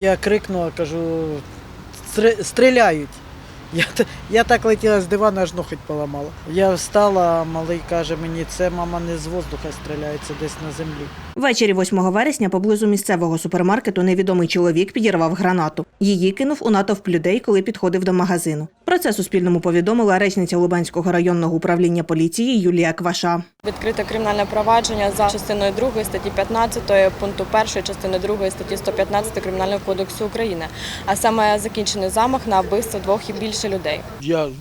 Я крикнула, кажу, «Стри- стріляють. Я, я так летіла з дивана, аж ноготь поламала. Я встала, а малий каже мені, це мама не з воздуха стріляє, це десь на землі. Ввечері 8 вересня поблизу місцевого супермаркету невідомий чоловік підірвав гранату. Її кинув у натовп людей, коли підходив до магазину. Про це Суспільному повідомила речниця Лубенського районного управління поліції Юлія Кваша. Відкрите кримінальне провадження за частиною 2 статті 15 пункту 1 частини 2 статті 115 Кримінального кодексу України, а саме закінчений замах на вбивство двох і більше людей. Я в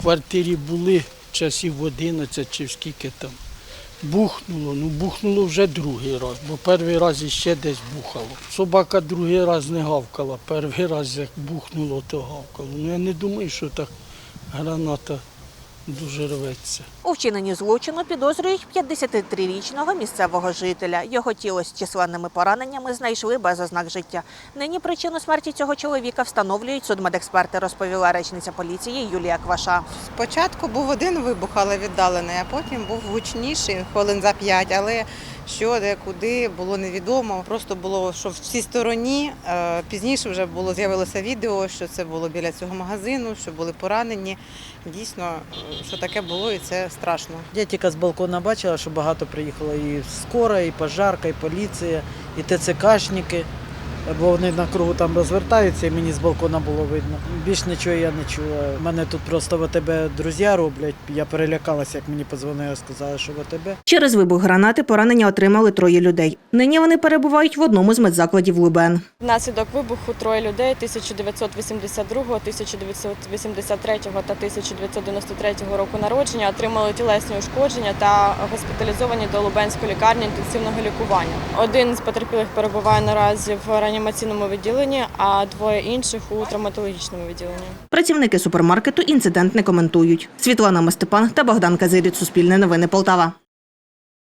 квартирі були часів 11 чи скільки там. Бухнуло, ну бухнуло вже другий раз, бо перший раз іще десь бухало. Собака другий раз не гавкала, перший раз як бухнуло, то гавкало. Ну я не думаю, що так граната дуже рветься. У вчиненні злочину підозрюють 53-річного місцевого жителя. Його тіло з численними пораненнями знайшли без ознак життя. Нині причину смерті цього чоловіка встановлюють судмедексперти, розповіла речниця поліції Юлія Кваша. Спочатку був один вибух, але віддалений, а потім був гучніший, хвилин за п'ять, але що, де, куди, було невідомо. Просто було, що в цій стороні. Е, Пізніше вже було з'явилося відео, що це було біля цього магазину, що були поранені. Дійсно, е, що таке було, і це страшно. Я тільки з балкона бачила, що багато приїхало і скора, і пожарка, і поліція, і ТЦКшники. Бо вони на кругу там розвертаються, і мені з балкона було видно. Більш нічого я не чула. У мене тут просто ВТБ друзі роблять. Я перелякалася, як мені подзвонили, сказали, що ВТБ. Через вибух гранати поранення отримали троє людей. Нині вони перебувають в одному з медзакладів Лубен. Внаслідок вибуху троє людей 1982, 1983 та 1993 року народження отримали тілесні ушкодження та госпіталізовані до Лубенської лікарні інтенсивного лікування. Один з потерпілих перебуває наразі в реанімаційному відділенні, а двоє інших у травматологічному відділенні. Працівники супермаркету інцидент не коментують. Світлана Мастепан та Богдан Казиріт. Суспільне новини Полтава.